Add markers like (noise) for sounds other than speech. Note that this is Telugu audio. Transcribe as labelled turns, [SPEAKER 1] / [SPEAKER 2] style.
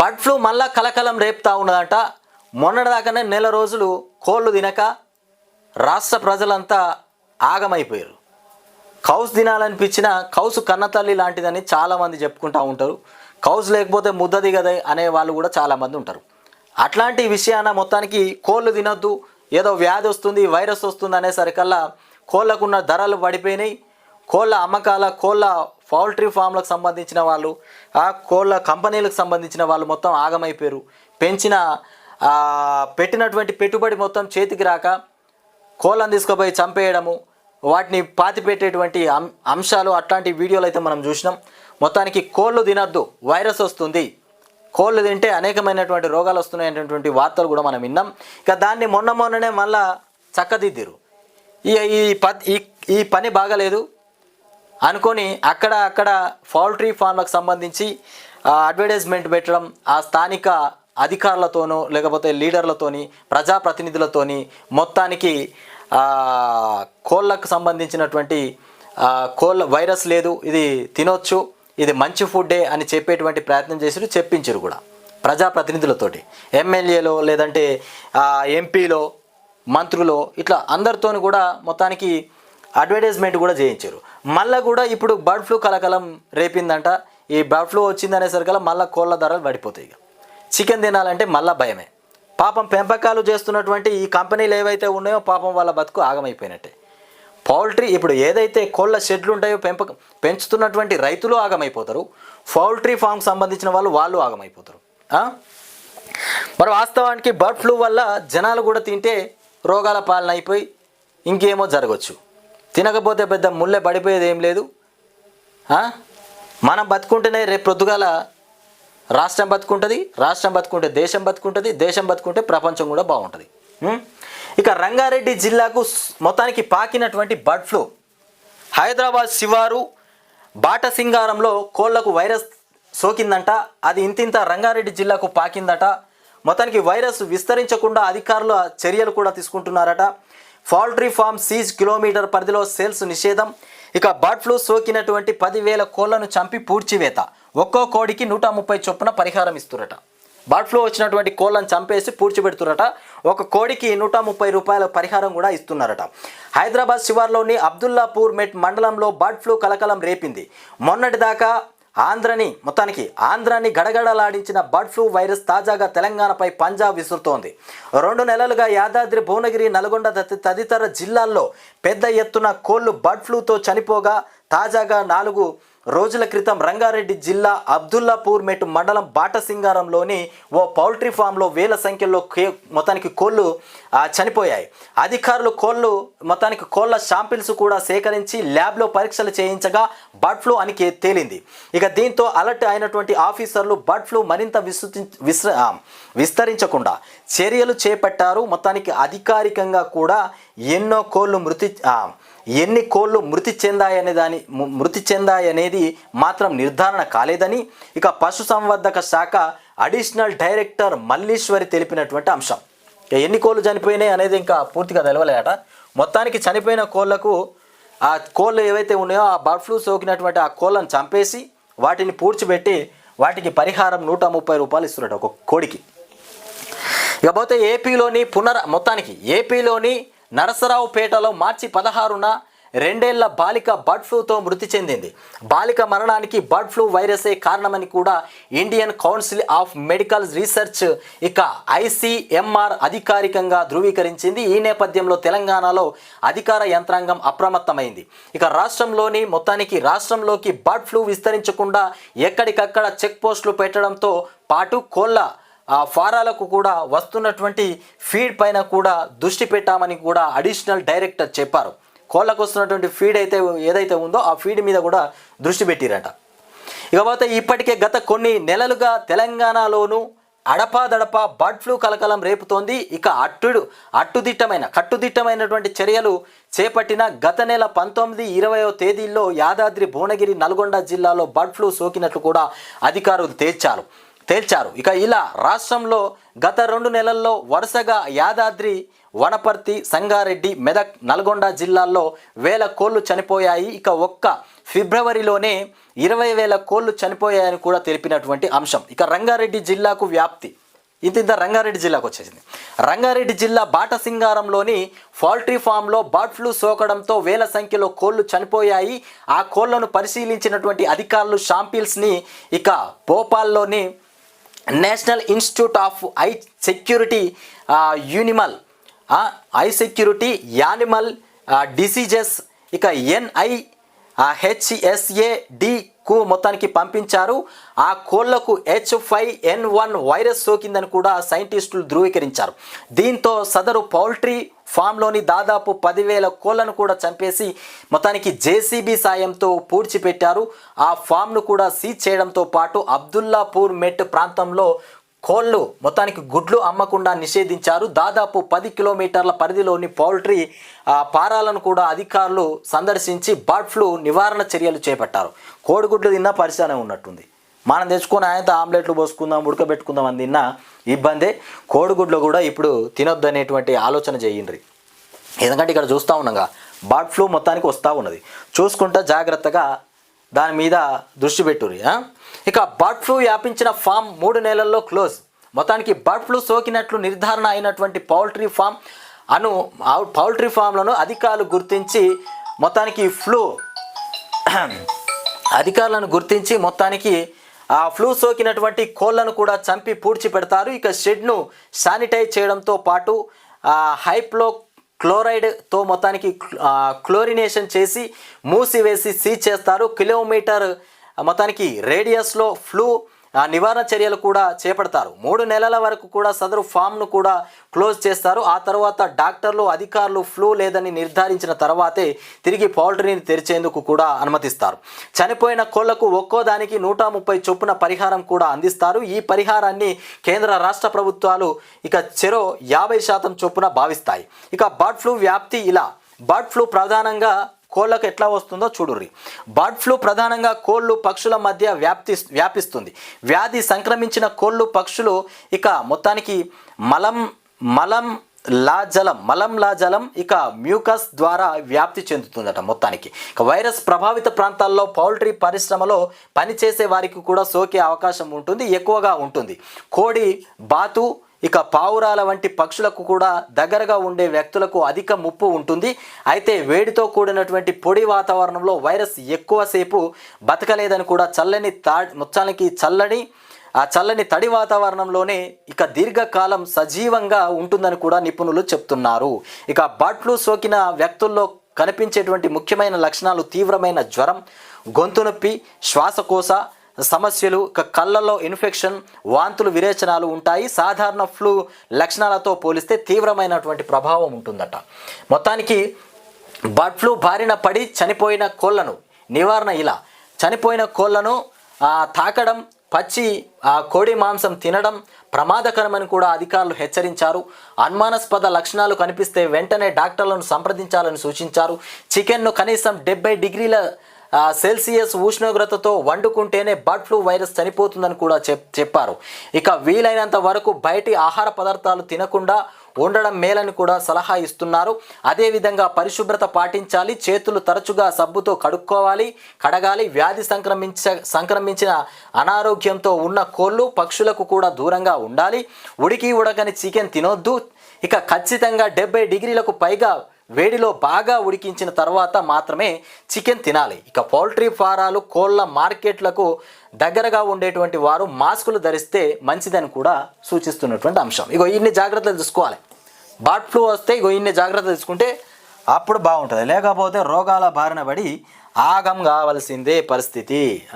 [SPEAKER 1] బర్డ్ ఫ్లూ మళ్ళా కలకలం రేపుతా ఉన్నదట. మొన్నటిదాకానే నెల రోజులు కోళ్ళు తినక రాష్ట్ర ప్రజలంతా ఆగమైపోయారు. కౌస్ తినాలనిపించిన కౌసు కన్నతల్లి లాంటిదని చాలామంది చెప్పుకుంటూ ఉంటారు. కౌసు లేకపోతే ముద్ద దిగదే అనే వాళ్ళు కూడా చాలామంది ఉంటారు. అట్లాంటి విషయాన మొత్తానికి కోళ్ళు తినొద్దు ఏదో వ్యాధి వస్తుంది వైరస్ వస్తుంది అనేసరికల్లా కోళ్ళకున్న ధరలు పడిపోయినాయి. కోళ్ళ అమ్మకాల కోళ్ళ పౌల్ట్రీ ఫామ్లకు సంబంధించిన వాళ్ళు ఆ కోళ్ళ కంపెనీలకు సంబంధించిన వాళ్ళు మొత్తం ఆగమైపోయారు. పెంచిన పెట్టినటువంటి పెట్టుబడి మొత్తం చేతికి రాక కోళ్ళను తీసుకుపోయి చంపేయడము వాటిని పాతి పెట్టేటువంటి అం- అంశాలు అట్లాంటి వీడియోలు అయితే మనం చూసినాం. మొత్తానికి కోళ్ళు తినద్దు వైరస్ వస్తుంది. కోళ్ళు తింటే అనేకమైనటువంటి రోగాలు వస్తున్నాయనేటువంటి వార్తలు కూడా మనం విన్నాం. ఇక దాన్ని మొన్న మొన్ననే మళ్ళా చక్కదిద్దిరు. ఈ ఈ ఈ పని బాగలేదు. అనుకొని అక్కడ అక్కడ పౌల్ట్రీ ఫార్మ్లకు సంబంధించి అడ్వర్టైజ్మెంట్ పెట్టడం ఆ స్థానిక అధికారులతోనో లేకపోతే లీడర్లతోని ప్రజాప్రతినిధులతోని మొత్తానికి కోళ్ళకు సంబంధించినటువంటి కోళ్ళ వైరస్ లేదు ఇది తినొచ్చు ఇది మంచి ఫుడ్డే అని చెప్పేటువంటి ప్రయత్నం చేసిరు చెప్పించారు కూడా ప్రజాప్రతినిధులతోటి. ఎమ్మెల్యేలో లేదంటే ఎంపీలో మంత్రులు ఇట్లా అందరితోని కూడా మొత్తానికి అడ్వర్టైజ్మెంట్ కూడా చేయించారు. మళ్ళీ కూడా ఇప్పుడు బర్డ్ ఫ్లూ కలకలం రేపిందంట. ఈ బర్డ్ ఫ్లూ వచ్చిందనేసరికల్లా మళ్ళీ కోళ్ళ ధరలు పడిపోతాయి ఇక. చికెన్ తినాలంటే మళ్ళీ భయమే. పాపం పెంపకాలు చేస్తున్నటువంటి ఈ కంపెనీలు ఏవైతే ఉన్నాయో పాపం వాళ్ళ బతుకు ఆగమైపోయినట్టే. పౌల్ట్రీ ఇప్పుడు ఏదైతే కోళ్ళ షెడ్లు ఉంటాయో పెంపక పెంచుతున్నటువంటి రైతులు ఆగమైపోతారు. పౌల్ట్రీ ఫామ్ సంబంధించిన వాళ్ళు వాళ్ళు ఆగమైపోతారు. మరి వాస్తవానికి బర్డ్ ఫ్లూ వల్ల జనాలు కూడా తింటే రోగాల పాలన అయిపోయి ఇంకేమో జరగచ్చు. తినకపోతే పెద్ద ముళ్ళె పడిపోయేది ఏం లేదు? మనం బతుకుంటేనే రేపు పొద్దుగాల రాష్ట్రం బతుకుంటుంది రాష్ట్రం బతుకుంటే దేశం బతుకుంటుంది దేశం బతుకుంటే ప్రపంచం కూడా బాగుంటుంది. ఇక రంగారెడ్డి జిల్లాకు మొత్తానికి పాకినటువంటి బర్డ్ ఫ్లూ. హైదరాబాద్ శివారు బాటసింగారంలో కోళ్ళకు వైరస్ సోకిందంట. అది ఇంతింత రంగారెడ్డి జిల్లాకు పాకిందట. మొత్తానికి వైరస్ విస్తరించకుండా అధికారులు చర్యలు కూడా తీసుకుంటున్నారట. పౌల్ట్రీ ఫామ్ సీజ్ కిలోమీటర్ పరిధిలో సేల్స్ నిషేధం. ఇక బర్డ్ ఫ్లూ సోకినటువంటి పదివేల కోళ్ళను చంపి పూడ్చివేత. ఒక్కో కోడికి నూట ముప్పై చొప్పున పరిహారం ఇస్తురట. బర్డ్ ఫ్లూ వచ్చినటువంటి కోళ్ళను చంపేసి పూడ్చిపెడుతురట. ఒక కోడికి నూట ముప్పై రూపాయల పరిహారం కూడా ఇస్తున్నారట. హైదరాబాద్ శివార్లోని అబ్దుల్లాపూర్ మెట్ మండలంలో బర్డ్ ఫ్లూ కలకలం రేపింది. మొన్నటిదాకా ఆంధ్రని మొత్తానికి ఆంధ్రాని గడగడలాడించిన బర్డ్ ఫ్లూ వైరస్ తాజాగా తెలంగాణపై పంజాబ్ విసురుతోంది. రెండు నెలలుగా యాదాద్రి భువనగిరి నల్గొండ తదితర జిల్లాల్లో పెద్ద ఎత్తున కోళ్ళు బర్డ్ ఫ్లూతో చనిపోగా తాజాగా నాలుగు రోజుల క్రితం రంగారెడ్డి జిల్లా అబ్దుల్లాపూర్ మెట్ మండలం బాటసింగారంలోని ఓ పౌల్ట్రీ ఫామ్లో వేల సంఖ్యలో కే మొత్తానికి కోళ్ళు చనిపోయాయి. అధికారులు కోళ్ళు మొత్తానికి కోళ్ళ శాంపిల్స్ కూడా సేకరించి ల్యాబ్లో పరీక్షలు చేయించగా బర్డ్ ఫ్లూ అని తేలింది. ఇక దీంతో అలర్ట్ అయినటువంటి ఆఫీసర్లు బర్డ్ ఫ్లూ మరింత విస్తృతి విస్ర విస్తరించకుండా చర్యలు చేపట్టారు. మొత్తానికి అధికారికంగా కూడా ఎన్నో కోళ్ళు మృతి ఎన్ని కోళ్ళు మృతి చెందాయనే దాని మృతి చెందాయనేది మాత్రం నిర్ధారణ కాలేదని ఇక పశుసంవర్ధక శాఖ అడిషనల్ డైరెక్టర్ మల్లీశ్వరి తెలిపినటువంటి అంశం. ఎన్ని కోళ్ళు చనిపోయినాయి అనేది ఇంకా పూర్తిగా తెలవలేదట. మొత్తానికి చనిపోయిన కోళ్ళకు ఆ కోళ్ళు ఏవైతే ఉన్నాయో ఆ బర్డ్ ఫ్లూ సోకినటువంటి ఆ కోళ్ళను చంపేసి వాటిని పూడ్చిపెట్టి వాటికి పరిహారం నూట ముప్పై రూపాయలు ఇస్తున్నట్టు ఒక కోడికి. ఇకపోతే ఏపీలోని పునర మొత్తానికి ఏపీలోని నరసరావుపేటలో మార్చి పదహారున రెండేళ్ళ బాలిక బర్డ్ ఫ్లూతో మృతి చెందింది. బాలిక మరణానికి బర్డ్ ఫ్లూ వైరసే కారణమని కూడా Indian Council of Medical Research ఇక ఐసీఎంఆర్ అధికారికంగా ధృవీకరించింది. ఈ నేపథ్యంలో తెలంగాణలో అధికార యంత్రాంగం అప్రమత్తమైంది. ఇక రాష్ట్రంలోని మొత్తానికి రాష్ట్రంలోకి బర్డ్ ఫ్లూ విస్తరించకుండా ఎక్కడికక్కడ చెక్ పోస్టులు పెట్టడంతో పాటు కోళ్ళ ఆ ఫారాలకు కూడా వస్తున్నటువంటి ఫీడ్ పైన కూడా దృష్టి పెట్టామని కూడా అడిషనల్ డైరెక్టర్ చెప్పారు. కోళ్ళకు వస్తున్నటువంటి ఫీడ్ అయితే ఏదైతే ఉందో ఆ ఫీడ్ మీద కూడా దృష్టి పెట్టిరట. ఇకపోతే ఇప్పటికే గత కొన్ని నెలలుగా తెలంగాణలోను అడపాదడపా బర్డ్ ఫ్లూ కలకలం రేపుతోంది. ఇక అట్టుడు అట్టుదిట్టమైన కట్టుదిట్టమైనటువంటి చర్యలు చేపట్టిన గత నెల పంతొమ్మిది ఇరవయో తేదీల్లో యాదాద్రి భువనగిరి నల్గొండ జిల్లాలో బర్డ్ ఫ్లూ సోకినట్లు కూడా అధికారులు తేల్చారు. తేల్చారు. ఇక ఇలా రాష్ట్రంలో గత రెండు నెలల్లో వరుసగా యాదాద్రి వనపర్తి సంగారెడ్డి మెదక్ నల్గొండ జిల్లాల్లో వేల కోళ్ళు చనిపోయాయి. ఇక ఒక్క ఫిబ్రవరిలోనే ఇరవై వేల కోళ్ళు చనిపోయాయని కూడా తెలిపినటువంటి అంశం. ఇక రంగారెడ్డి జిల్లాకు వ్యాప్తి. ఇంత ఇంత రంగారెడ్డి జిల్లాకు వచ్చేసింది. రంగారెడ్డి జిల్లా బాటసింగారంలోని పౌల్ట్రీ ఫామ్లో బర్డ్ ఫ్లూ సోకడంతో వేల సంఖ్యలో కోళ్ళు చనిపోయాయి. ఆ కోళ్ళను పరిశీలించినటువంటి అధికారులు షాంపిల్స్ని ఇక భోపాల్లోని National Institute of High Security Animal High Security Animal Diseases ఇక ఎన్ఐ హెచ్ఎస్ఏ కు మొత్తానికి పంపించారు. ఆ కోళ్ళకు H five N one virus సోకిందని కూడా సైంటిస్టులు ధృవీకరించారు. దీంతో సదరు పౌల్ట్రీ ఫామ్లోని దాదాపు పదివేల కోళ్ళను కూడా చంపేసి మొత్తానికి జేసీబీ సాయంతో పూడ్చిపెట్టారు. ఆ ఫామ్ను కూడా సీజ్ చేయడంతో పాటు అబ్దుల్లాపూర్ మెట్ ప్రాంతంలో కోళ్ళు మొత్తానికి గుడ్లు అమ్మకుండా నిషేధించారు. దాదాపు పది కిలోమీటర్ల పరిధిలోని పౌల్ట్రీ పారాలను కూడా అధికారులు సందర్శించి బర్డ్ ఫ్లూ నివారణ చర్యలు చేపట్టారు. కోడిగుడ్లు తిన్నా పరిశానే ఉన్నట్టుంది. మనం తెచ్చుకొని ఆయనతో ఆమ్లెట్లు పోసుకుందాం ఉడకబెట్టుకుందాం అని తిన్నా ఇబ్బందే. కోడిగుడ్లు కూడా ఇప్పుడు తినొద్దు అనేటువంటి ఆలోచన చేయండి ఎందుకంటే ఇక్కడ చూస్తూ ఉన్నాగా బర్డ్ ఫ్లూ మొత్తానికి వస్తూ ఉన్నది. చూసుకుంటా జాగ్రత్తగా దాని మీద దృష్టి పెట్టుర్రి ఇక బర్డ్ ఫ్లూ వ్యాపించిన ఫామ్ మూడు నెలల్లో క్లోజ్. మొత్తానికి బర్డ్ ఫ్లూ సోకినట్లు నిర్ధారణ అయినటువంటి పౌల్ట్రీ ఫామ్ అను పౌల్ట్రీ ఫామ్లను అధికారులు గుర్తించి మొత్తానికి ఫ్లూ (clears throat) అధికారులను గుర్తించి మొత్తానికి ఆ ఫ్లూ సోకినటువంటి కోళ్ళను కూడా చంపి పూడ్చి పెడతారు. ఇక షెడ్ను శానిటైజ్ చేయడంతో పాటు హైప్లో క్లోరైడ్తో మొత్తానికి క్లోరినేషన్ చేసి మూసివేసి సీజ్ చేస్తారు. కిలోమీటర్ మొత్తానికి రేడియస్లో ఫ్లూ నివారణ చర్యలు కూడా చేపడతారు. మూడు నెలల వరకు కూడా సదరు ఫామ్ను కూడా క్లోజ్ చేస్తారు. ఆ తర్వాత డాక్టర్లు అధికారులు ఫ్లూ లేదని నిర్ధారించిన తర్వాతే తిరిగి పౌల్ట్రీని తెరిచేందుకు కూడా అనుమతిస్తారు. చనిపోయిన కోళ్ళకు ఒక్కో దానికి నూట ముప్పై చొప్పున పరిహారం కూడా అందిస్తారు. ఈ పరిహారాన్ని కేంద్ర రాష్ట్ర ప్రభుత్వాలు ఇక చెరో యాభై శాతం చొప్పున భావిస్తాయి. ఇక బర్డ్ ఫ్లూ వ్యాప్తి ఇలా. బర్డ్ ఫ్లూ ప్రధానంగా కోళ్ళకు ఎట్లా వస్తుందో చూడుర్రి. బర్డ్ ఫ్లూ ప్రధానంగా కోళ్ళు పక్షుల మధ్య వ్యాప్తి వ్యాపిస్తుంది. వ్యాధి సంక్రమించిన కోళ్ళు పక్షులు ఇక మొత్తానికి మలం మలం లాజలం మలం లాజలం ఇక మ్యూకస్ ద్వారా వ్యాప్తి చెందుతుందట మొత్తానికి. ఇక వైరస్ ప్రభావిత ప్రాంతాల్లో పౌల్ట్రీ పరిశ్రమలో పనిచేసే వారికి కూడా సోకే అవకాశం ఉంటుంది ఎక్కువగా ఉంటుంది. కోడి బాతు ఇక పావురాల వంటి పక్షులకు కూడా దగ్గరగా ఉండే వ్యక్తులకు అధిక ముప్పు ఉంటుంది. అయితే వేడితో కూడినటువంటి పొడి వాతావరణంలో వైరస్ ఎక్కువసేపు బతకలేదని కూడా చల్లని తా మొత్తానికి చల్లని ఆ చల్లని తడి వాతావరణంలోనే ఇక దీర్ఘకాలం సజీవంగా ఉంటుందని కూడా నిపుణులు చెప్తున్నారు. ఇక బట్లు సోకిన వ్యక్తుల్లో కనిపించేటువంటి ముఖ్యమైన లక్షణాలు తీవ్రమైన జ్వరం గొంతు నొప్పి శ్వాసకోశ సమస్యలు కళ్ళల్లో ఇన్ఫెక్షన్ వాంతులు విరేచనాలు ఉంటాయి. సాధారణ ఫ్లూ లక్షణాలతో పోలిస్తే తీవ్రమైనటువంటి ప్రభావం ఉంటుందట. మొత్తానికి బర్డ్ ఫ్లూ బారిన పడి చనిపోయిన కోళ్ళను నివారణ ఇలా. చనిపోయిన కోళ్ళను తాకడం పచ్చి ఆ, కోడి మాంసం తినడం ప్రమాదకరమని కూడా అధికారులు హెచ్చరించారు. అనుమానాస్పద లక్షణాలు కనిపిస్తే వెంటనే డాక్టర్లను సంప్రదించాలని సూచించారు. చికెన్ను కనీసం డెబ్బై డిగ్రీల సెల్సియస్ ఉష్ణోగ్రతతో వండుకుంటేనే బర్డ్ ఫ్లూ వైరస్ చనిపోతుందని కూడా చెప్ చెప్పారు. ఇక వీలైనంత వరకు బయటి ఆహార పదార్థాలు తినకుండా ఉండడం మేలని కూడా సలహా ఇస్తున్నారు. అదేవిధంగా పరిశుభ్రత పాటించాలి చేతులు తరచుగా సబ్బుతో కడుక్కోవాలి కడగాలి వ్యాధి సంక్రమించ సంక్రమించిన అనారోగ్యంతో ఉన్న కోళ్ళు పక్షులకు కూడా దూరంగా ఉండాలి. ఉడికి ఉడకని చికెన్ తినొద్దు. ఇక ఖచ్చితంగా డెబ్బై డిగ్రీలకు పైగా వేడిలో బాగా ఉడికించిన తర్వాత మాత్రమే చికెన్ తినాలి. ఇక పౌల్ట్రీ ఫారాలు కోళ్ళ మార్కెట్లకు దగ్గరగా ఉండేటువంటి వారు మాస్కులు ధరిస్తే మంచిదని కూడా సూచిస్తున్నటువంటి అంశం. ఇగో ఇన్ని జాగ్రత్తలు తీసుకోవాలి. బర్డ్ ఫ్లూ వస్తే ఇగో ఇన్ని జాగ్రత్తలు తీసుకుంటే అప్పుడు బాగుంటుంది. లేకపోతే రోగాల బారిన పడి ఆగం కావలసిందే పరిస్థితి.